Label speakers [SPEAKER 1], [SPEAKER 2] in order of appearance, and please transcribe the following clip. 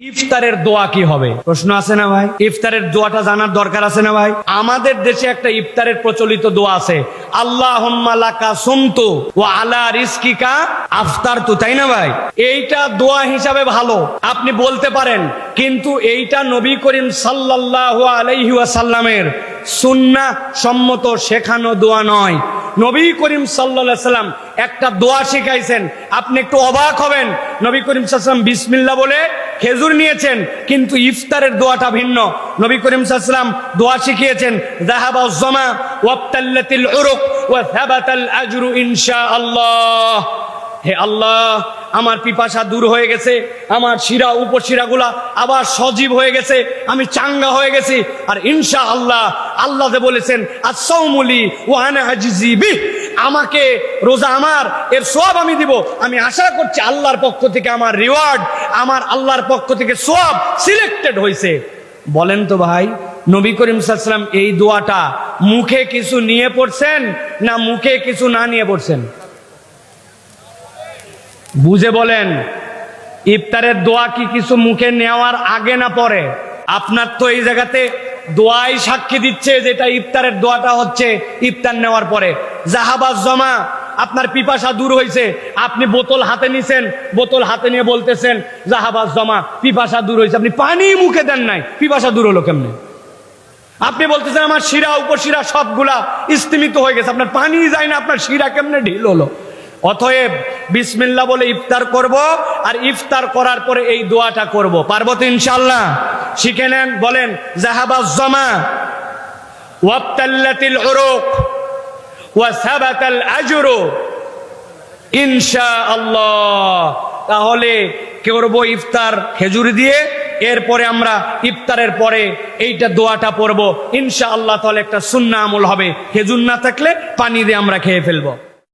[SPEAKER 1] ইফতারের দোয়া কি হবে? প্রশ্ন আছে না ভাই? ইফতারের দোয়াটা জানার দরকার আছে না ভাই? আমাদের দেশে একটা ইফতারের প্রচলিত দোয়া আছে। আল্লাহ ও আলা রিস্কিকা আফতার তু তাই না ভাই? এইটা দোয়া হিসাবে ভালো, আপনি বলতে পারেন। কিন্তু এইটা নবী করিম সাল্লাহ আলাইহি ওয়াসাল্লামের সুন্না সম্মত শেখানো দোয়া নয়। নবী করিম সাল্লা সাল্লাম একটা দোয়া শিখাইছেন। আপনি একটু অবাক হবেন। নবী করিম সাল্লাম বিসমিল্লা বলে খেজুর নিয়েছেন, কিন্তু ইফতারের দোয়াটা ভিন্ন। নবী করিম সাল্লাম দোয়া শিখিয়েছেন জাহাবা জমা ওয়াবতাল্লাতিল উরুক ওয়া আজরু হে আল্লাহ, আমার পিপাসা দূর হয়ে গেছে, আমার শিরা, উপশিরাগুলা আবার সজীব হয়ে গেছে, আমি চাঙ্গা হয়ে গেছি। আর ইনশা আল্লাহ আল্লাহ যে বলেছেন আজিজি আমাকে রোজা আমার, এর সব আমি দিব। আমি আশা করছি আল্লাহর পক্ষ থেকে আমার রিওয়ার্ড, আমার আল্লাহর পক্ষ থেকে সব সিলেক্টেড হয়েছে। বলেন তো ভাই, নবী করিম সাল্লাম এই দোয়াটা মুখে কিছু নিয়ে পড়ছেন না মুখে কিছু না নিয়ে পড়ছেন? বুঝে বলেন, ইফতারের দোয়া কি কিছু মুখে নেওয়ার আগে না পরে? আপনার তো এই জায়গাতে দোয়াই সাক্ষী দিচ্ছে যেটা ইফতারের দোয়াটা হচ্ছে ইফতার নেওয়ার পরে। জাহাবাজ জমা, আপনার পিপাসা দূর হয়েছে আপনি বোতল হাতে নিছেন, বোতল হাতে নিয়ে বলতেছেন, জাহাবাজ জমা, পিপাসা দূর হয়েছে আপনি পানি মুখে দেন নাই, পিপাসা দূর হলো কেমনে? আপনি বলতেছেন, আমার শিরা, উপশিরা সবগুলা স্তিমিত হয়ে গেছে। আপনার পানি যায় না, আপনার শিরা কেমনে ঢিল হলো? অতএব বিসমিল্লা বলে ইফতার করব আর ইফতার করার পরে এই দোয়াটা করব। পারব তো ইনশাল্লাহ শিখে নেন, বলেন জাহাবাজ জমা, ওয়াবতাল্লাতিল উরুক, ওয়া সাবাতাল আজরু ইনশা আল্লাহ তাহলে করব ইফতার খেজুর দিয়ে, এরপরে আমরা ইফতারের পরে এইটা দোয়াটা পড়ব। ইনশা আল্লাহ তাহলে একটা সুন্না আমল হবে। খেজুর না থাকলে পানি দিয়ে আমরা খেয়ে ফেলব।